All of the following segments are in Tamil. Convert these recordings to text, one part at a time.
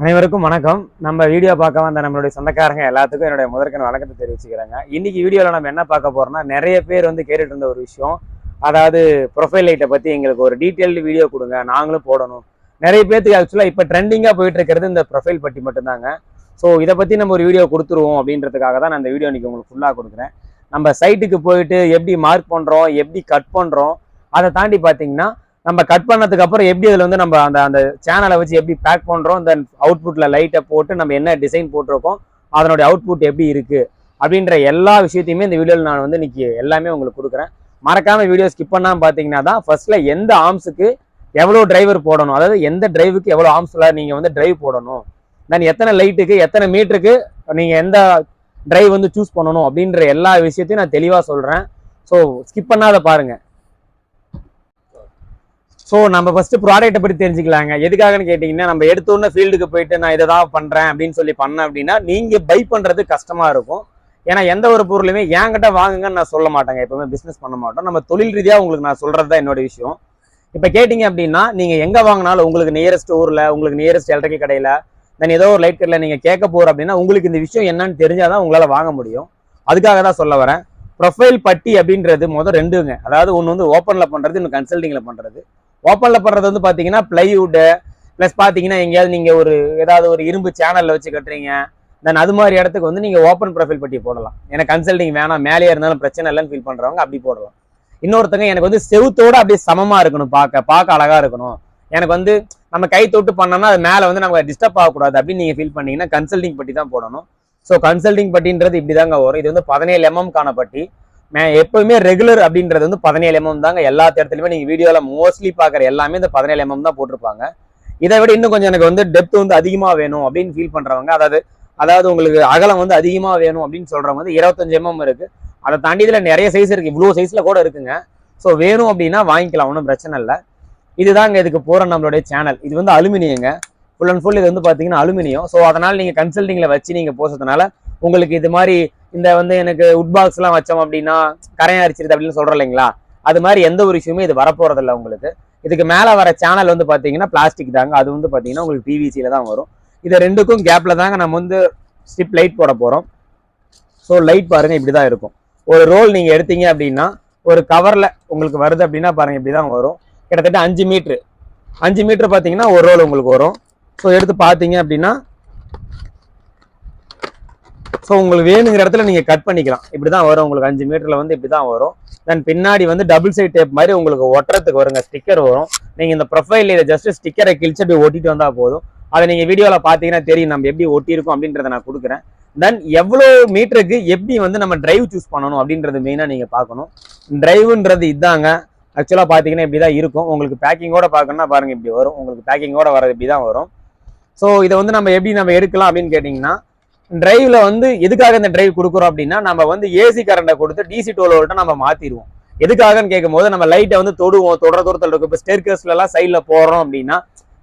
அனைவருக்கும் வணக்கம். நம்ம வீடியோ பார்க்க வந்த நம்மளுடைய சொந்தக்காரங்க எல்லாத்துக்கும் என்னுடைய முதற்கன் வணக்கத்தை தெரிவிச்சுக்கிறாங்க. இன்னைக்கு வீடியோவில் நம்ம என்ன பார்க்க போறோம்னா நிறைய பேர் வந்து கேட்டுட்டு இருந்த ஒரு விஷயம். அதாவது ப்ரொஃபைல் லைட்டை பற்றி எங்களுக்கு ஒரு டீட்டெயில்டு வீடியோ கொடுங்க. நாங்களும் போடணும். நிறைய பேர்த்துக்கு ஆக்சுவலாக இப்போ ட்ரெண்டிங்காக போயிட்டு இருக்கிறது இந்த ப்ரொஃபைல் பற்றி மட்டும்தாங்க. ஸோ இதை பற்றி நம்ம ஒரு வீடியோ கொடுத்துருவோம் அப்படின்றதுக்காக தான் நான் இந்த வீடியோ இன்னைக்கு உங்களுக்கு ஃபுல்லாக கொடுக்குறேன். நம்ம சைட்டுக்கு போயிட்டு எப்படி மார்க் பண்ணுறோம் எப்படி கட் பண்ணுறோம் அதை தாண்டி பார்த்தீங்கன்னா நம்ம கட் பண்ணதுக்கு அப்புறம் எப்படி அதில் வந்து நம்ம அந்த அந்த சேனலை வச்சு எப்படி பேக் பண்ணுறோம் தென் அவுட்புட்டில் லைட்டை போட்டு நம்ம என்ன டிசைன் போட்டிருக்கோம் அதனுடைய அவுட்புட் எப்படி இருக்குது அப்படின்ற எல்லா விஷயத்தையுமே இந்த வீடியோவில் நான் வந்து இன்னைக்கு எல்லாமே உங்களுக்கு கொடுக்குறேன். மறக்காம வீடியோ ஸ்கிப் பண்ணாமல் பார்த்தீங்கன்னா தான் ஃபர்ஸ்ட்ல எந்த ஆர்ம்ஸுக்கு எவ்வளோ டிரைவர் போடணும் அதாவது எந்த டிரைவுக்கு எவ்வளோ ஆர்ம்ஸில் நீங்கள் வந்து டிரைவ் போடணும் தென் எத்தனை லைட்டுக்கு எத்தனை மீட்டருக்கு நீங்கள் எந்த டிரைவ் வந்து சூஸ் பண்ணணும் அப்படின்ற எல்லா விஷயத்தையும் நான் தெளிவாக சொல்கிறேன் ஸோ ஸ்கிப் பண்ணாத பாருங்கள் ஸோ நம்ம ஃபஸ்ட்டு ப்ராடக்ட்டை பற்றி தெரிஞ்சுக்கலாங்க. எதுக்காகன்னு கேட்டிங்கன்னா நம்ம எடுத்தோன்னே ஃபீல்டுக்கு போயிட்டு நான் இதை தான் பண்ணுறேன் அப்படின்னு சொல்லி பண்ணேன் அப்படின்னா நீங்கள் பை பண்ணுறது கஷ்டமாக இருக்கும். ஏன்னா எந்த ஒரு பொருளுமே என்கிட்ட வாங்குங்கன்னு நான் சொல்ல மாட்டேங்க. எப்பவுமே பிஸ்னஸ் பண்ண மாட்டோம். நம்ம தொழில் ரீதியாக உங்களுக்கு நான் சொல்கிறது தான் என்னோட விஷயம். இப்போ கேட்டிங்க அப்படின்னா நீங்கள் எங்கே வாங்கினாலும் உங்களுக்கு நியரஸ்ட் ஊரில் உங்களுக்கு நியரஸ்ட் எலக்ட்ரிக்கல் கடையில் தென் ஏதோ ஒரு லைட் கடையில் நீங்கள் கேட்க போகிற அப்படின்னா உங்களுக்கு இந்த விஷயம் என்னன்னு தெரிஞ்சால் தான் உங்களால் வாங்க முடியும். அதுக்காக தான் சொல்ல வரேன். ப்ரொஃபைல் பட்டி அப்படின்றது முதல் ரெண்டுங்க. அதாவது ஒன்று வந்து ஓப்பனில் பண்ணுறது இன்னும் கன்சல்டிங்கில் பண்ணுறது ஓப்பனில் படுறது வந்து பார்த்தீங்கன்னா பிளைவுட்டு ப்ளஸ் பார்த்தீங்கன்னா எங்கேயாவது நீங்கள் ஒரு ஏதாவது ஒரு இரும்பு சேனலில் வச்சு கட்டுறீங்க. தென் அது மாதிரி இடத்துக்கு வந்து நீங்கள் ஓப்பன் ப்ரொஃபைல் பட்டி போடலாம். எனக்கு கன்சல்டிங் வேணாம் மேலேயே இருந்தாலும் பிரச்சனை இல்லைன்னு ஃபீல் பண்ணுறவங்க அப்படி போடலாம். இன்னொருத்தங்க எனக்கு வந்து செவுத்தோட அப்படியே சமமாக இருக்கணும் பார்க்க பார்க்க அழகாக இருக்கணும். எனக்கு வந்து நம்ம கை தொட்டு பண்ணோம்னா அது மேலே வந்து நம்ம டிஸ்டர்ப் ஆகக்கூடாது அப்படின்னு நீங்கள் ஃபீல் பண்ணீங்கன்னா கன்சல்டிங் பட்டி தான் போடணும். ஸோ கன்சல்டிங் பட்டின்றது இப்படி தாங்க வரும். இது வந்து பதினேழு எம்எம் கான பட்டி. எப்பவுமே ரெகுலர் அப்படின்றது வந்து பதினேழு எம்எம் தாங்க. எல்லா இடத்துலையுமே நீங்கள் வீடியோவில் மோஸ்ட்லி பார்க்குற எல்லாமே இந்த பதினேழு எம்எம் தான் போட்டிருப்பாங்க. இதை விட இன்னும் கொஞ்சம் எனக்கு வந்து டெப்த் வந்து அதிகமாக வேணும் அப்படின்னு ஃபீல் பண்ணுறவங்க அதாவது அதாவது உங்களுக்கு அகலம் வந்து அதிகமாக வேணும் அப்படின்னு சொல்றவங்க வந்து இருபத்தஞ்சு எம்எம் இருக்கு. அதை தாண்டி இதில் நிறைய சைஸ் இருக்கு. இவ்வளோ சைஸில் கூட இருக்குங்க. ஸோ வேணும் அப்படின்னா வாங்கிக்கலாம். ஒன்றும் பிரச்சனை இல்லை. இதுதாங்க இதுக்கு போகிற நம்மளுடைய சேனல் இது வந்து அலுமினியங்க. ஃபுல் அண்ட் ஃபுல் இது வந்து பார்த்தீங்கன்னா அலுமினியம். ஸோ அதனால் நீங்கள் கன்சல்டிங்கில் வச்சு நீங்கள் போகிறதுனால உங்களுக்கு இது மாதிரி இந்த வந்து எனக்கு உட் பாக்ஸ்லாம் வச்சோம் அப்படின்னா கரையான் அரிச்சிருது அப்படின்னு சொல்கிறோம் இல்லைங்களா? அது மாதிரி எந்த ஒரு விஷயமே இது வரப்போகிறதில்ல உங்களுக்கு. இதுக்கு மேலே வர சேனல் வந்து பார்த்தீங்கன்னா பிளாஸ்டிக் தாங்க. அது வந்து பார்த்தீங்கன்னா உங்களுக்கு பிவிசியில் தான் வரும். இது ரெண்டுக்கும் கேப்பில் தாங்க நம்ம வந்து ஸ்டிப் லைட் போட போகிறோம் ஸோ லைட் பாருங்கள் இப்படி தான் இருக்கும். ஒரு ரோல் நீங்கள் எடுத்தீங்க அப்படின்னா ஒரு கவரில் உங்களுக்கு வருது அப்படின்னா பாருங்கள் இப்படி தான் வரும். கிட்டத்தட்ட அஞ்சு மீட்ரு அஞ்சு மீட்ரு பார்த்தீங்கன்னா ஒரு ரோல் உங்களுக்கு வரும். ஸோ எடுத்து பார்த்தீங்க அப்படின்னா ஸோ உங்களுக்கு வேணுங்கிற இடத்துல நீங்கள் கட் பண்ணிக்கலாம். இப்படி தான் வரும். உங்களுக்கு அஞ்சு மீட்டரில் வந்து இப்படி தான் வரும். தென் பின்னாடி வந்து டபுள் சைட் டேப் மாதிரி உங்களுக்கு ஒட்டுறதுக்கு வருங்க. ஸ்டிக்கர் வரும். நீங்கள் இந்த ப்ரொஃபைல் இதை ஜஸ்ட் ஸ்டிக்கரை கிழிச்சு அப்படி ஒட்டிட்டு வந்தால் போதும். அதை நீங்கள் வீடியோவில் பார்த்தீங்கன்னா தெரியும். நம்ம எப்படி ஒட்டியிருக்கோம் அப்படின்றத நான் கொடுக்குறேன். தென் எவ்வளோ மீட்டருக்கு எப்படி வந்து நம்ம டிரைவ் சூஸ் பண்ணணும் அப்படின்றது மெயினாக நீங்கள் பார்க்கணும். டிரைவுன்றது இதாங்க. ஆக்சுவலாக பார்த்தீங்கன்னா இப்படி தான் இருக்கும். உங்களுக்கு பேக்கிங்கோட பார்க்கணும்னா பாருங்கள் இப்படி வரும். உங்களுக்கு பேக்கிங்கோட வரது இப்படி தான் வரும். ஸோ இதை வந்து நம்ம எப்படி நம்ம எடுக்கலாம் அப்படின்னு கேட்டிங்கன்னா டிரைவ்ல வந்து எதுக்காக இந்த டிரைவ் கொடுக்குறோம் அப்படின்னா நம்ம வந்து ஏசி கரண்டை கொடுத்து டிசி டுவெல் வோல்ட்டை நம்ம மாத்திடுவோம். எதுக்காகன்னு கேட்கும்போது நம்ம லைட்டை வந்து தொடுவோம் தொடர தூரத்தில் இருக்கும் இப்போ ஸ்டெர்கர்ஸ்லாம் எல்லாம் சைடில் போகிறோம் அப்படின்னா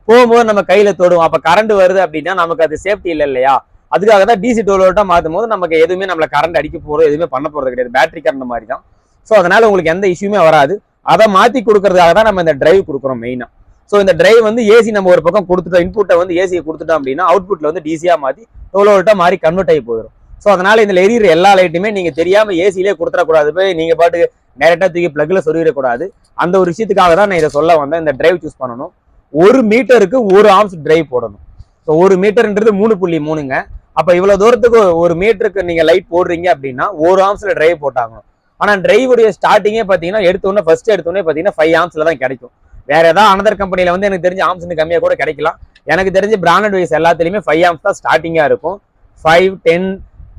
போகும்போது நம்ம கையில் தொடுவோம். அப்போ கரண்ட் வருது அப்படின்னா நமக்கு அது சேஃப்டி இல்லை இல்லையா? அதுக்காக தான் டிசி டுவெல் வோல்ட்டாக மாற்றும் போது நமக்கு எதுவுமே நம்மளை கரண்ட் அடிக்க போகிறோம் எதுவுமே பண்ண போகிறது கிடையாது. பேட்டரி கரண்ட் மாதிரி தான் ஸோ அதனால் உங்களுக்கு எந்த இஷ்யூமே வராது. அதை மாற்றி கொடுக்கறதுக்காக தான் நம்ம இந்த டிரைவ் கொடுக்குறோம் மெயினாக ஸோ இந்த டிரைவ் வந்து ஏசி நம்ம ஒரு பக்கம் கொடுத்துட்டோம். இன்புட்டை வந்து ஏசியை கொடுத்துட்டோம் அப்படின்னா அவுட்புட்ல வந்து டிசியாக மாற்றி டோலோ வோல்ட்டாக மாறி கன்வெர்ட் ஆகி போயிடும் ஸோ அதனால இந்த எரியிற எல்லா லைட்டுமே நீங்கள் தெரியாமல் ஏசிலே கொடுத்துடக்கூடாது. போய் நீங்கள் பாட்டுக்கு டைரக்டா தூக்கி ப்ளக்கில் சொல்லிடக்கூடாது. அந்த ஒரு விஷயத்துக்காக தான் நான் இதை சொல்ல வந்தேன். இந்த டிரைவ் சூஸ் பண்ணணும். ஒரு மீட்டருக்கு ஒரு ஆம்ஸ் டிரைவ் போடணும். ஸோ ஒரு மீட்டர்ன்றது மூணு புள்ளி மூணுங்க. அப்போ இவ்வளோ தூரத்துக்கு ஒரு மீட்டருக்கு நீங்கள் லைட் போடுறீங்க அப்படின்னா ஒரு ஆம்ஸில் டிரைவ் போட்டாங்க ஆனால் டிரைவுடைய ஸ்டார்டிங்கே பார்த்தீங்கன்னா எடுத்தோன்னே ஃபர்ஸ்ட் எடுத்தோன்னே பார்த்தீங்கன்னா ஃபைவ் ஆம்ஸில் தான் கிடைக்கும். வேற ஏதாவது அனதர் கம்பெனில வந்து எனக்கு தெரிஞ்ச ஆம்ஸ் கம்மியாக கூட கிடைக்கலாம். எனக்கு தெரிஞ்ச பிராண்டட் வைஸ் எல்லாத்துலேயுமே ஃபைவ் ஆம்ஸ் தான் ஸ்டார்டிங்காக இருக்கும். ஃபைவ் டென்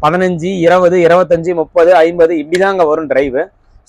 பதினஞ்சு இருபது இருபத்தஞ்சு முப்பது ஐம்பது இப்படிதாங்க வரும் டிரைவ்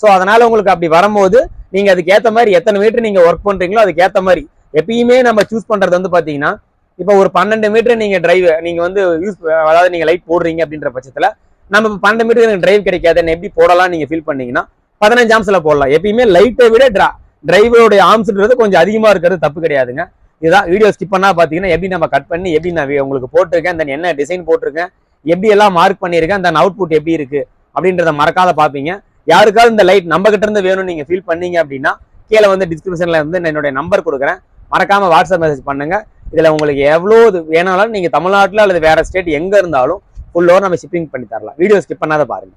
ஸோ அதனால உங்களுக்கு அப்படி வரும்போது நீங்க அதுக்கு ஏத்த மாதிரி எத்தனை மீட்டர் நீங்க ஒர்க் பண்றீங்களோ அதுக்கு ஏத்த மாதிரி எப்பயுமே நம்ம சூஸ் பண்றது வந்து பாத்தீங்கன்னா இப்போ ஒரு பன்னெண்டு மீட்டர் நீங்க டிரைவ் நீங்க வந்து யூஸ் அதாவது நீங்க லைட் போடுறீங்க அப்படின்ற பட்சத்துல நம்ம இப்போ பன்னெண்டு மீட்டர் எனக்கு டிரைவ் கிடைக்காதுன்னு எப்படி போடலாம் நீங்க ஃபீல் பண்ணீங்கன்னா பதினஞ்சு ஆம்ஸில் போடலாம். எப்பயுமே லைட்டை விட ட்ரா டிரைவருடைய ஆம்ஸ்ன்றது கொஞ்சம் அதிகமாக இருக்கிறது தப்பு கிடையாதுங்க. இதுதான் வீடியோ ஸ்கிப் பண்ணால் பார்த்தீங்கன்னா எப்படி நம்ம கட் பண்ணி எப்படி நான் உங்களுக்கு போட்டிருக்கேன் தென் என்ன டிசைன் போட்டிருக்கேன் எப்படி எல்லாம் மார்க் பண்ணியிருக்கேன் தென் அவுட்புட் எப்படி இருக்கு அப்படின்றத மறக்காத பார்ப்பீங்க யாருக்காவது இந்த லைட் நம்ம கிட்ட இருந்து வேணும்னு நீங்கள் ஃபீல் பண்ணீங்க அப்படின்னா கீழே வந்து டிஸ்கிரிப்ஷனில் வந்து நான் என்னுடைய நம்பர் கொடுக்குறேன். மறக்காமல் வாட்ஸ்அப் மெசேஜ் பண்ணுங்க. இதில் உங்களுக்கு எவ்வளோ இது வேணாலும் நீங்கள் தமிழ்நாட்டில் அல்லது வேறு ஸ்டேட் எங்கே இருந்தாலும் ஃபுல் நம்ம ஷிப்பிங் பண்ணி தரலாம். வீடியோ ஸ்கிப் பண்ணாத பாருங்க.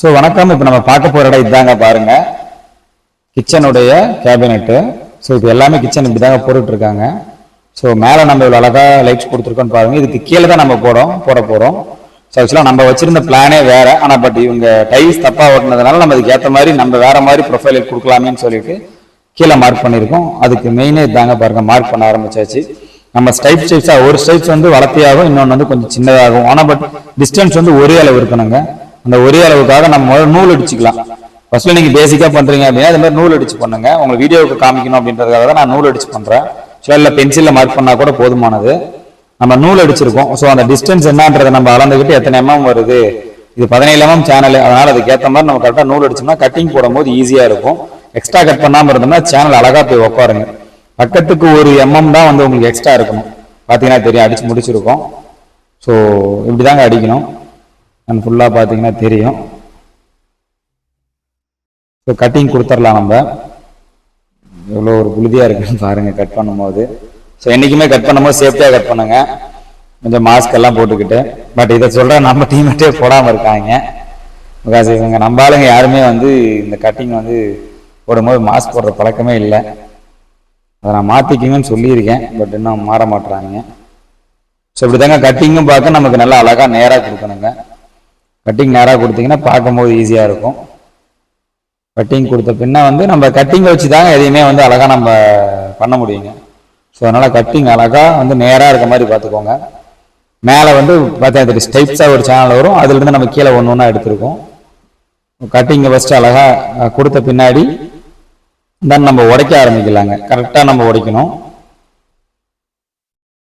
ஸோ வணக்கம். இப்போ நம்ம பார்க்க போகிற இடம் இதாங்க பாருங்க. கிச்சனுடைய கேபினெட்டு ஸோ இது எல்லாமே கிச்சன் இப்படி தாங்க ஸோ மேலே நம்ம இவ்வளோ அழகாக லைட்ஸ் கொடுத்துருக்கோன்னு பாருங்க. இதுக்கு கீழே தான் நம்ம போகிறோம் போட போகிறோம் ஸோ ஆக்சுவலாக நம்ம வச்சிருந்த பிளானே வேறு. ஆனால் பட் இவங்க டைல்ஸ் தப்பாக ஓட்டினதுனால நம்ம அதுக்கு ஏற்ற மாதிரி நம்ம வேறு மாதிரி ப்ரொஃபைல் கொடுக்கலாமேன்னு சொல்லிட்டு கீழே மார்க் பண்ணியிருக்கோம். அதுக்கு மெயினே இதாங்க பாருங்க மார்க் பண்ண ஆரம்பிச்சாச்சு. நம்ம ஸ்டைப் ஸ்டைப்ஸாக ஒரு ஸ்டைப்ஸ் வந்து வளர்த்தியாகும் இன்னொன்று வந்து கொஞ்சம் சின்னதாகும். ஆனால் பட் டிஸ்டன்ஸ் வந்து ஒரே அளவு இருக்கணுங்க. அந்த ஒரே அளவுக்காக நம்ம முதல்ல நூல் அடிச்சுக்கலாம். ஃபர்ஸ்ட்ல நீங்க பேசிக்கா பண்றீங்க அப்படின்னா அது மாதிரி நூல் அடிச்சு பண்ணுங்க. உங்க வீடியோவுக்கு காமிக்கணும் அப்படின்றதுக்காக தான் நான் நூல் அடிச்சு பண்றேன். ஸோ இல்லை பென்சில்ல மார்க் பண்ணா கூட போதுமானது. நம்ம நூல் அடிச்சிருக்கோம். ஸோ அந்த டிஸ்டன்ஸ் என்னன்றதை நம்ம அளந்துக்கிட்டு எத்தனை எம்எம் வருது? இது பதினேழு எம்எம் சேனல் அதனால அதுக்கேற்ற மாதிரி நம்ம கரெக்டாக நூல் அடிச்சோம்னா கட்டிங் போடும்போது ஈஸியா இருக்கும். எக்ஸ்ட்ரா கட் பண்ணாமல் இருந்தோம்னா சேனல் அழகா போய் உட்காருங்க பக்கத்துக்கு ஒரு எம்எம் தான் வந்து உங்களுக்கு எக்ஸ்ட்ரா இருக்கணும். பார்த்தீங்கன்னா தெரியும். அடிச்சு முடிச்சிருக்கோம். ஸோ இப்படிதாங்க அடிக்கணும். அண்ட் ஃபுல்லாக பார்த்தீங்கன்னா தெரியும். ஸோ கட்டிங் கொடுத்துடலாம் நம்ம. எவ்வளோ ஒரு புழுதியாக இருக்குன்னு பாருங்கள் கட் பண்ணும்போது. ஸோ என்றைக்குமே கட் பண்ணும்போது சேஃப்டியாக கட் பண்ணுங்க. கொஞ்சம் மாஸ்க் எல்லாம் போட்டுக்கிட்டு. பட் இதை சொல்கிற நம்ம டீமேட்டே போடாமல் இருக்காங்க. பிகாஸ் இவங்க நம்ம ஆளுங்க யாருமே வந்து இந்த கட்டிங் வந்து போடும்போது மாஸ்க் போடுற பழக்கமே இல்லை. அதை நான் மாற்றிக்கிங்கன்னு சொல்லியிருக்கேன். பட் இன்னும் மாற மாட்டுறாங்க. ஸோ இப்படி தாங்க கட்டிங்கும் பார்க்க நமக்கு நல்லா அழகாக நேராக கொடுக்கணுங்க. கட்டிங் நேராக கொடுத்தீங்கன்னா பார்க்கும்போது ஈஸியாக இருக்கும். கட்டிங் கொடுத்த பின்னா வந்து நம்ம கட்டிங் வச்சு தாங்க எதையுமே வந்து அழகாக நம்ம பண்ண முடியுங்க. ஸோ அதனால் கட்டிங் அழகாக வந்து நேராக இருக்க மாதிரி பார்த்துக்கோங்க. மேலே வந்து பார்த்தா ஸ்டைப்ஸாக ஒரு சேனல் வரும். அதுலேருந்து நம்ம கீழே ஒன்று ஒன்றா எடுத்திருக்கோம். கட்டிங்கை ஃபஸ்ட்டு அழகாக கொடுத்த பின்னாடி தென் நம்ம உடைக்க ஆரம்பிக்கலாங்க. கரெக்டாக நம்ம உடைக்கணும்.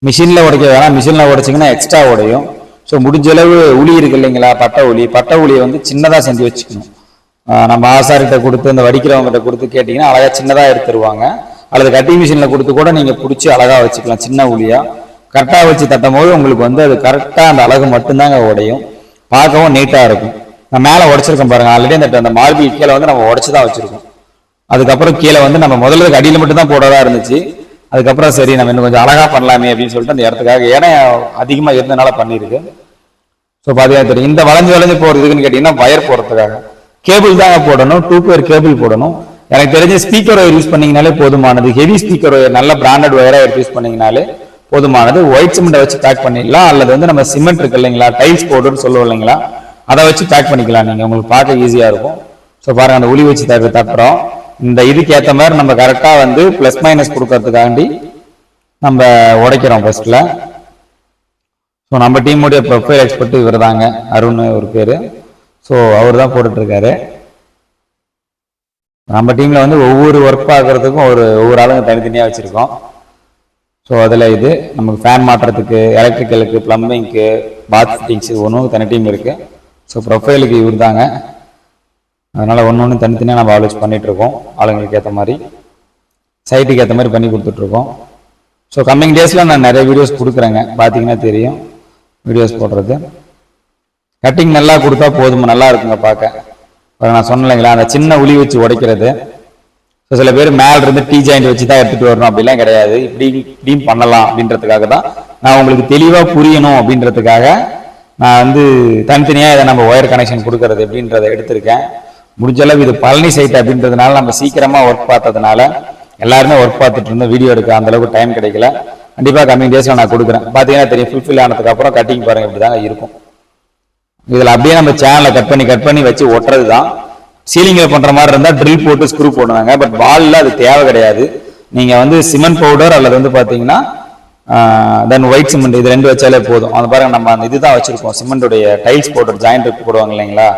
மிஷினில் உடைக்க வேணாம். மிஷினில் உடைச்சிங்கன்னா எக்ஸ்ட்ரா உடையும். ஸோ முடிஞ்சளவு உளி இருக்கு இல்லைங்களா? பட்டை உளி. பட்டை உளியை வந்து சின்னதாக செஞ்சு வச்சுக்கணும். நம்ம ஆசாரிகிட்ட கொடுத்து இந்த வடிக்கிறவங்ககிட்ட கொடுத்து கேட்டிங்கன்னா அழகாக சின்னதாக எடுத்துருவாங்க. அல்லது கட்டிங் மிஷினில் கொடுத்து கூட நீங்கள் பிடிச்சி அழகாக வச்சுக்கலாம் சின்ன உளியாக கரெக்டாக வச்சு தட்டும் போது உங்களுக்கு வந்து அது கரெக்டாக அந்த அழகு மட்டும்தாங்க உடையும். பார்க்கவும் நீட்டாக இருக்கும். நான் மேலே உடைச்சிருக்கேன் பாருங்கள் ஆல்ரெடி அந்த அந்த மார்பிள் கீழே வந்து நம்ம உடச்சி தான் வச்சுருக்கோம். அதுக்கப்புறம் கீழே வந்து நம்ம முதல்ல அடியில் மட்டும் தான் போடுறதா இருந்துச்சு. அதுக்கப்புறம் சரி நம்ம இன்னும் கொஞ்சம் அழகா பண்ணலாமே அப்படின்னு சொல்லிட்டு அந்த இடத்துக்காக ஏன்னா அதிகமாக இருந்தனால பண்ணியிருக்கு. ஸோ பார்த்தீங்கன்னா தெரியும். இந்த வளைஞ்சு வளைஞ்சு போகிறதுக்குன்னு கேட்டிங்கன்னா வயர் போடுறதுக்காக. கேபிள் தாங்க போடணும். டூ பேர் கேபிள் போடணும். எனக்கு தெரிஞ்ச ஸ்பீக்கர் ஒயர் யூஸ் பண்ணீங்கனாலே போதுமானது. ஹெவி ஸ்பீக்கர் ஒயர் நல்ல பிராண்டட் ஒயராக எடுத்து யூஸ் பண்ணீங்கனாலே போதுமானது. ஒயிட் சிமெண்ட்டை வச்சு பேக் பண்ணிடலாம். அல்லது வந்து நம்ம சிமெண்ட் இருக்கு இல்லைங்களா டைல்ஸ் போடுன்னு சொல்லுவோம் இல்லைங்களா அதை வச்சு பேக் பண்ணிக்கலாம் நீங்கள் உங்களுக்கு பார்க்க ஈஸியாக இருக்கும். ஸோ பாருங்க அந்த உளி வச்சு தட்டுறோம் இந்த இதுக்கு ஏற்ற மாதிரி நம்ம கரெக்டாக வந்து ப்ளஸ் மைனஸ் கொடுக்கறதுக்காண்டி நம்ம உடைக்கிறோம் ஃபர்ஸ்ட்ல ஸோ நம்ம டீமுடைய ப்ரொஃபைல் எக்ஸ்பர்ட் இவர் தாங்க அருண் ஒரு பேர். ஸோ அவர் தான் போட்டுட்ருக்காரு. நம்ம டீமில் வந்து ஒவ்வொரு ஒர்க் பார்க்குறதுக்கும் ஒரு ஒவ்வொரு ஆளுங்க தனித்தனியாக வச்சுருக்கோம். ஸோ அதில் இது நமக்கு ஃபேன் மாட்டுறதுக்கு எலக்ட்ரிக்கலுக்கு ப்ளம்பிங்க்கு பாத் ஃபிட்டிங்ஸ் ஒன்றும் தனி டீம் இருக்குது ஸோ ப்ரொஃபைலுக்கு இவர் தாங்க அதனால் ஒன்று ஒன்று தனித்தனியாக நம்ம ஆலோசி பண்ணிகிட்ருக்கோம் ஆளுங்களுக்கு ஏற்ற மாதிரி சைட்டுக்கு ஏற்ற மாதிரி பண்ணி கொடுத்துட்ருக்கோம் ஸோ கம்மிங் டேஸில் நான் நிறைய வீடியோஸ் கொடுக்குறேங்க. பார்த்தீங்கன்னா தெரியும். வீடியோஸ் போடுறது. கட்டிங் நல்லா கொடுத்தா போதும். நல்லா இருக்குங்க பார்க்க. நான் சொன்னலைங்களா அந்த சின்ன உளி வச்சு உடைக்கிறது. ஸோ சில பேர் மேல இருந்து டீ ஜாயிண்ட் வச்சு தான் எடுத்துகிட்டு வரணும். அப்படிலாம் கிடையாது. இப்படி இப்படியும் பண்ணலாம் அப்படின்றதுக்காக தான் நான் உங்களுக்கு தெளிவாக புரியணும் அப்படின்றதுக்காக நான் வந்து தனித்தனியாக இதை நம்ம ஒயர் கனெக்ஷன் கொடுக்கறது அப்படின்றத எடுத்திருக்கேன். முடிஞ்ச அளவு இது பழனி சைட் அப்படின்றதுனால நம்ம சீக்கிரமாக ஒர்க் பார்த்ததுனால எல்லாருமே ஒர்க் பார்த்துட்டு இருந்தோம். வீடியோ எடுக்க அந்த அளவுக்கு டைம் கிடைக்கல. கண்டிப்பாக கம்மிங் டேஸில் நான் கொடுக்குறேன். பார்த்தீங்கன்னா தெரியும் ஃபுல்ஃபில் ஆனதுக்கப்புறம் கட்டிங் பாருங்க இப்படிதாங்க இருக்கும். இதில் அப்படியே நம்ம சேனலை கட் பண்ணி கட் பண்ணி வச்சு ஒட்டுறது தான் சீலிங்கில் பண்ணுற மாதிரி இருந்தால் ட்ரில் போட்டு ஸ்க்ரூ போடுவாங்க பட் பாலில் அது தேவை கிடையாது. நீங்கள் வந்து சிமெண்ட் பவுடர் அல்லது வந்து பார்த்தீங்கன்னா தென் ஒயிட் சிமெண்ட் இது ரெண்டு வச்சாலே போதும். அந்த பாருங்க நம்ம அந்த இதுதான் வச்சுருக்கோம். சிமெண்டோடைய டைல்ஸ் பவுடர் ஜாயிண்ட் போடுவாங்க இல்லைங்களா?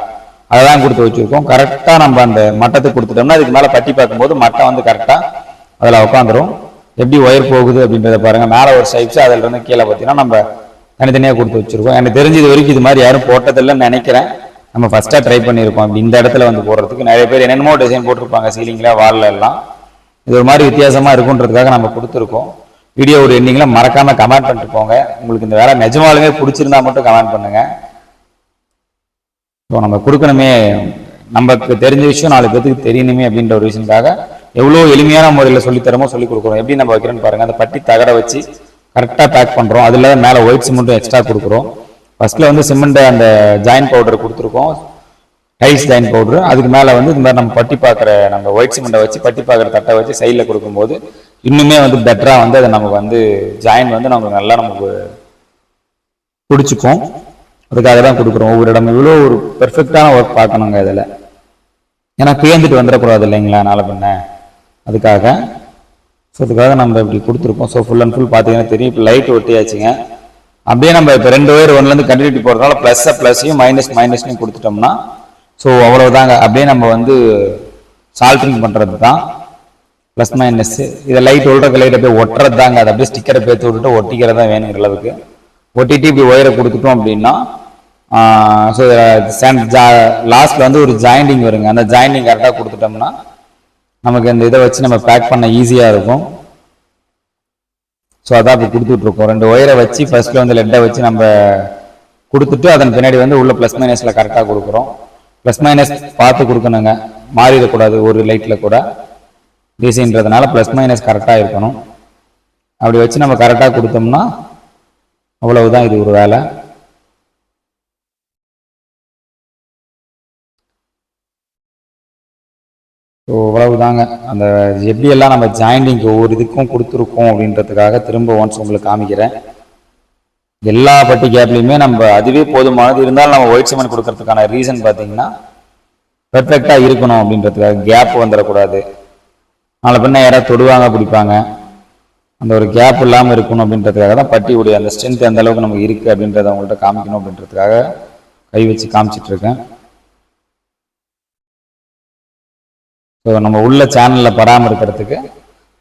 அதை தான் கொடுத்து வச்சிருக்கோம். கரெக்டாக நம்ம அந்த மட்டத்துக்கு கொடுத்துட்டோம்னா அதுக்கு மேலே பட்டி பார்க்கும்போது மட்டம் வந்து கரெக்டாக அதில் உட்காந்துரும் எப்படி ஒயர் போகுது அப்படின்றத பாருங்கள் மேலே ஒரு சைப்ஸ் அதிலிருந்து கீழே பார்த்தீங்கன்னா நம்ம தனித்தனியாக கொடுத்து வச்சிருக்கோம். எனக்கு தெரிஞ்சது இது வரைக்கும் இது மாதிரி யாரும் போட்டதில்லைன்னு நினைக்கிறேன். நம்ம ஃபஸ்ட்டாக ட்ரை பண்ணியிருக்கோம். அப்படி இந்த இடத்துல வந்து போடுறதுக்கு நிறைய பேர் என்னென்னமோ டிசைன் போட்டிருப்பாங்க சீலிங்கில் வாலில் எல்லாம். இது ஒரு மாதிரி வித்தியாசமாக இருக்குன்றதுக்காக நம்ம கொடுத்துருக்கோம். வீடியோ ஒரு எண்டிங்கில் மறக்காமல் கமெண்ட் பண்ணிட்டு போங்க. உங்களுக்கு இந்த வேலை நிஜமாலுமே பிடிச்சிருந்தா மட்டும் கமெண்ட் பண்ணுங்கள் ஸோ நம்ம கொடுக்கணுமே நமக்கு தெரிஞ்ச விஷயம் நாலு பேத்துக்கு தெரியணுமே அப்படின்ற ஒரு விஷயத்துக்காக எவ்வளோ எளிமையான முறையில் சொல்லித்தரமோ சொல்லி கொடுக்குறோம். எப்படி நம்ம வைக்கிறோன்னு பாருங்க. அந்த பட்டி தகர வச்சு கரெக்டாக பேக் பண்ணுறோம் அதில் மேலே ஒயிட் சிமெண்ட்டும் எக்ஸ்ட்ரா கொடுக்குறோம். ஃபஸ்ட்டில் வந்து சிமெண்ட்டை அந்த ஜாயின் பவுடர் கொடுத்துருக்கோம். டைல்ஸ் ஜாயின் பவுடர் அதுக்கு மேலே வந்து இந்த மாதிரி நம்ம பட்டி பார்க்குற நம்ம ஒயிட் சிமெண்ட்டை வச்சு பட்டி பார்க்குற தட்டை வச்சு சைடில் கொடுக்கும்போது இன்னுமே வந்து பெட்டராக வந்து அதை நமக்கு வந்து ஜாயின் வந்து நமக்கு நல்லா நமக்கு பிடிச்சிக்கும். அதுக்காக தான் கொடுக்குறோம். ஒவ்வொரு இடமும் இவ்வளோ ஒரு பெர்ஃபெக்டான ஒர்க் பார்க்கணுங்க இதில். ஏன்னா பேந்துட்டு வந்துடக்கூடாது இல்லைங்களா நாளை பின்ன? அதுக்காக ஸோ அதுக்காக நம்ம இப்படி கொடுத்துருக்கோம். ஸோ ஃபுல் அண்ட் ஃபுல் பார்த்தீங்கன்னா தெரியும். இப்போ லைட் ஒட்டியாச்சுங்க. அப்படியே நம்ம இப்போ ரெண்டு ஒயர் ஒன்லேருந்து கண்டினியூட்டி போகிறதுனால ப்ளஸ்ஸை ப்ளஸ்ஸையும் மைனஸ் மைனஸ்லையும் கொடுத்துட்டோம்னா ஸோ அவ்வளோதாங்க அப்படியே நம்ம வந்து சால்ட்ரிங் பண்ணுறது தான் ப்ளஸ் மைனஸ் இதை லைட் ஒழுற லைட் அப்படியே ஒட்டுறது தாங்க அதை அப்படியே ஸ்டிக்கரை பேத்து விட்டுட்டு ஒட்டிக்கிறதா வேணுங்கிற அளவுக்கு. ஒட்டிட்டு இப்படி ஒயரை கொடுத்துட்டோம் அப்படின்னா ஸோ லாஸ்ட்டில் வந்து ஒரு ஜாயிண்டிங் வருங்க. அந்த ஜாயிண்டிங் கரெக்டாக கொடுத்துட்டோம்னா நமக்கு இந்த இதை வச்சு நம்ம பேக் பண்ண ஈஸியாக இருக்கும். ஸோ அதான் இப்போ கொடுத்துட்ருக்கோம். ரெண்டு ஒயரை வச்சு ஃபர்ஸ்ட்டில் வந்து லெட்டை வச்சு நம்ம கொடுத்துட்டு அதன் பின்னாடி வந்து உள்ள ப்ளஸ் மைனஸில் கரெக்டாக கொடுக்குறோம். ப்ளஸ் மைனஸ் பார்த்து கொடுக்கணுங்க. மாறிடக்கூடாது ஒரு லைட்டில் கூட. டிசைன்றதுனால ப்ளஸ் மைனஸ் கரெக்டாக இருக்கணும். அப்படி வச்சு நம்ம கரெக்டாக கொடுத்தோம்னா அவ்வளவுதான் இது ஒரு வேலை. ஸோ அவ்வளவுதாங்க அந்த எப்படியெல்லாம் நம்ம ஜாயிண்டிங் ஒவ்வொரு இதுக்கும் கொடுத்துருக்கோம் அப்படின்றதுக்காக திரும்ப ஒன்ஸ் உங்களுக்கு காமிக்கிறேன். எல்லா பட்டி கேப்லையுமே நம்ம அதுவே போதுமானது. இருந்தாலும் நம்ம ஒயிட் சிமெண்ட் கொடுக்கறதுக்கான ரீசன் பார்த்தீங்கன்னா பெர்ஃபெக்டாக இருக்கணும் அப்படின்றதுக்காக கேப் வந்துடக்கூடாது. நாளை பின்ன யாராவது தொடுவாங்க பிடிப்பாங்க. அந்த ஒரு கேப் இல்லாமல் இருக்கணும் அப்படின்றதுக்காக தான் பட்டியுடைய அந்த ஸ்ட்ரென்த் எந்த அளவுக்கு நமக்கு இருக்குது அப்படின்றத அவங்கள்ட்ட காமிக்கணும் அப்படின்றதுக்காக கை வச்சு காமிச்சிட்ருக்கேன் ஸோ நம்ம உள்ள சேனலில் பராமரிக்கிறதுக்கு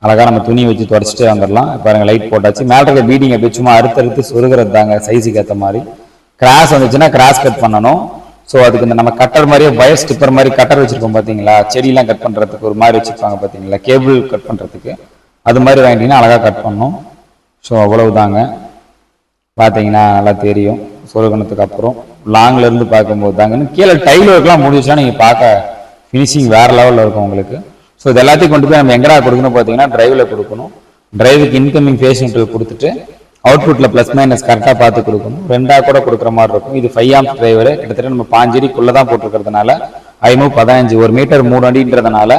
அழகாக நம்ம துணி வச்சு தொடச்சிட்டே வந்துடலாம் பாருங்க லைட் போட்டாச்சு. மேலே இருக்க பீடிங் அப்படியே சும்மா அறுத்தறுத்து சுருகிறது தாங்க சைஸுக்கு ஏற்ற மாதிரி. கிராஸ் வந்துச்சுன்னா கிராஸ் கட் பண்ணணும். ஸோ அதுக்கு இந்த நம்ம கட்டர் மாதிரியே வயர் ஸ்டிப்பர் மாதிரி கட்டர் வச்சுருக்கோம் பார்த்தீங்களா செடியெலாம் கட் பண்ணுறதுக்கு ஒரு மாதிரி வச்சுருப்பாங்க பார்த்தீங்களா கேபிள் கட் பண்ணுறதுக்கு அது மாதிரி வாங்கிட்டீங்கன்னா அழகாக கட் பண்ணணும். ஸோ அவ்வளவு தாங்க பார்த்தீங்கன்னா நல்லா தெரியும். சொருகணத்துக்கு அப்புறம் லாங்ல இருந்து பார்க்கும்போது தாங்க. கீழே டைல் ஒர்க்லாம் முடிஞ்சுச்சுன்னா நீங்கள் பார்க்க ஃபினிஷிங் வேறு லெவலில் இருக்கும் உங்களுக்கு. ஸோ இது எல்லாத்தையும் கொண்டு போய் நம்ம எங்கடா கொடுக்கணும் பார்த்தீங்கன்னா டிரைவில் கொடுக்கணும். டிரைவுக்கு இன்கமிங் பேஷண்ட்டு கொடுத்துட்டு அவுட்புட்டில் ப்ளஸ் மைனஸ் கரெக்டாக பார்த்து கொடுக்கணும். ரெண்டாக கூட கொடுக்குற மாதிரி இருக்கும். இது ஃபைவ் ஆம்ஸ் டிரைவர் கிட்டத்தட்ட நம்ம பாஞ்சடிக்குள்ளே தான் போட்டிருக்கிறதுனால ஐநூறு பதினஞ்சு ஒரு மீட்டர் மூணு அடின்றதுனால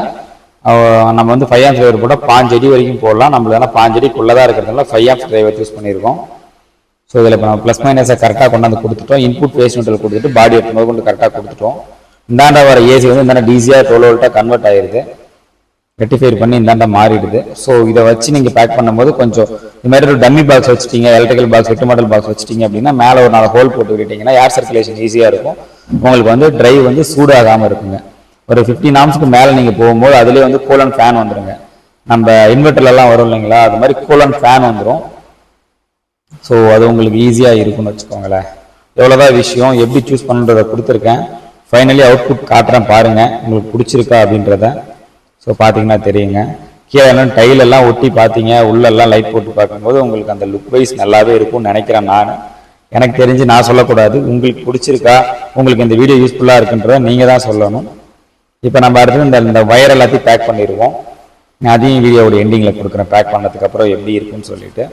நம்ம வந்து ஃபைவ் ஆம்ஸ் டிரைவர் போட்டால் பாஞ்சு அடி வரைக்கும் போடலாம். நம்மள ஆனால் பாஞ்சடிக்குள்ளே தான் இருக்கிறதுனால ஃபைவ் ஆம்ஸ் டிரைவர் சூஸ் பண்ணியிருக்கோம். ஸோ இதில் இப்போ நம்ம ப்ளஸ் மைனஸை கரெக்டாக கொண்டாந்து கொடுத்துட்டோம். இன்புட் ஃபேஸ் கொடுத்துட்டு பாடி எடுத்து முதல் கொண்டு கரெக்டாக கொடுத்துட்டோம். இந்தாண்டா வர ஏசி வந்து இந்தாண்ட டிசியாக டுவெல் வோல்ட்டாக கன்வெர்ட் ஆகிருக்கு ரெட்டிஃபைர் பண்ணி இந்தாண்டா மாறிடுது. ஸோ இதை வச்சு நீங்கள் பேக் பண்ணும்போது கொஞ்சம் இது மாதிரி ஒரு டம்மி பாக்ஸ் வச்சிட்டீங்க எலக்ட்ரிக்கல் பாக்ஸ் எட்டு மாடல் பாக்ஸ் வச்சிட்டீங்க அப்படின்னா மேலே ஒரு நாலு ஹோல் போட்டு விட்டுட்டீங்கன்னா ஏர் சர்க்குலேஷன் ஈஸியாக இருக்கும். உங்களுக்கு வந்து ட்ரைவ் வந்து சூடாகாமல் இருக்குங்க. ஒரு ஃபிஃப்டின் ஆம்ஸ்க்கு மேலே நீங்கள் போகும்போது அதுலேயே வந்து கூலன் ஃபேன் வந்துடுங்க நம்ம இன்வெர்டர்லாம் வரும் இல்லைங்களா? அது மாதிரி கூலன் ஃபேன் வந்துடும் ஸோ அது உங்களுக்கு ஈஸியாக இருக்கும்னு வச்சுக்கோங்களேன். எவ்வளோதான் விஷயம் எப்படி சூஸ் பண்ணுறதை கொடுத்துருக்கேன். ஃபைனலி அவுட்புட் காட்டுறேன் பாருங்கள் உங்களுக்கு பிடிச்சிருக்கா அப்படின்றத. ஸோ பார்த்தீங்கன்னா தெரியுங்க. கீழே எல்லாம் ஒட்டி பார்த்தீங்க. உள்ளெல்லாம் லைட் போட்டு பார்க்கும்போது உங்களுக்கு அந்த லுக் வைஸ் நல்லாவே இருக்கும்னு நினைக்கிறேன் நான். எனக்கு தெரிஞ்சு நான் சொல்லக்கூடாது. உங்களுக்கு பிடிச்சிருக்கா உங்களுக்கு இந்த வீடியோ யூஸ்ஃபுல்லாக இருக்குன்றத நீங்கள் தான் சொல்லணும். இப்போ நம்ம அடுத்து இந்த இந்த வயர் எல்லாத்தையும் பேக் பண்ணிடுவோம். நான் அதையும் வீடியோவோட எண்டிங்கில் கொடுக்குறேன். பேக் பண்ணதுக்கப்புறம் எப்படி இருக்குன்னு சொல்லிட்டு.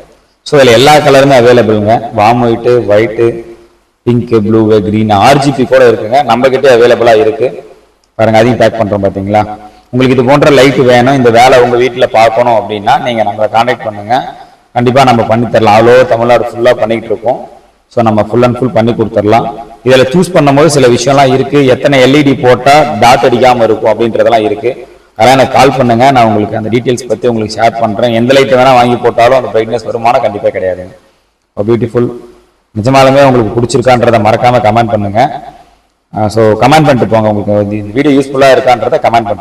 ஸோ இதில் எல்லா கலருமே அவைலபிளுங்க warm white white pink blue green RGB கூட இருக்குங்க. நம்ம கிட்டே அவைலபிளாக இருக்கு. பாருங்க அதையும் பேக் பண்ணுறோம் பார்த்தீங்களா உங்களுக்கு இது போன்ற லைட் வேணும். இந்த வேலை உங்கள் வீட்டில் பார்க்கணும் அப்படின்னா நீங்கள் நம்மளை காண்டாக்ட் பண்ணுங்க. கண்டிப்பாக நம்ம பண்ணி தரலாம். அவ்வளோ தமிழ்நாடு ஃபுல்லாக பண்ணிக்கிட்டு இருக்கோம். ஸோ நம்ம ஃபுல் அண்ட் ஃபுல் பண்ணி கொடுத்துடலாம். இதில் சூஸ் பண்ணும்போது சில விஷயம்லாம் இருக்கு. எத்தனை எல்இடி போட்டால் டாட் அடிக்காமல் இருக்கும் அப்படின்றதெல்லாம் இருக்கு. அதெல்லாம் எனக்கு கால் பண்ணுங்க. நான் உங்களுக்கு அந்த டீட்டெயில்ஸ் பற்றி உங்களுக்கு ஷேர் பண்ணுறேன் எந்த லைட்டை வேணால் வாங்கி போட்டாலும் அந்த பிரைட்னஸ் வருமானம் கண்டிப்பாக கிடையாதுங்க. Oh, பியூட்டிஃபுல் நிஜமாலுமே உங்களுக்கு பிடிச்சிருக்கான்றதை மறக்காமல் கமெண்ட் பண்ணுங்கள் ஸோ கமெண்ட் பண்ணிட்டு போங்க. உங்களுக்கு இந்த வீடியோ யூஸ்ஃபுல்லாக இருக்கான்றதை கமெண்ட் பண்ணிட்டு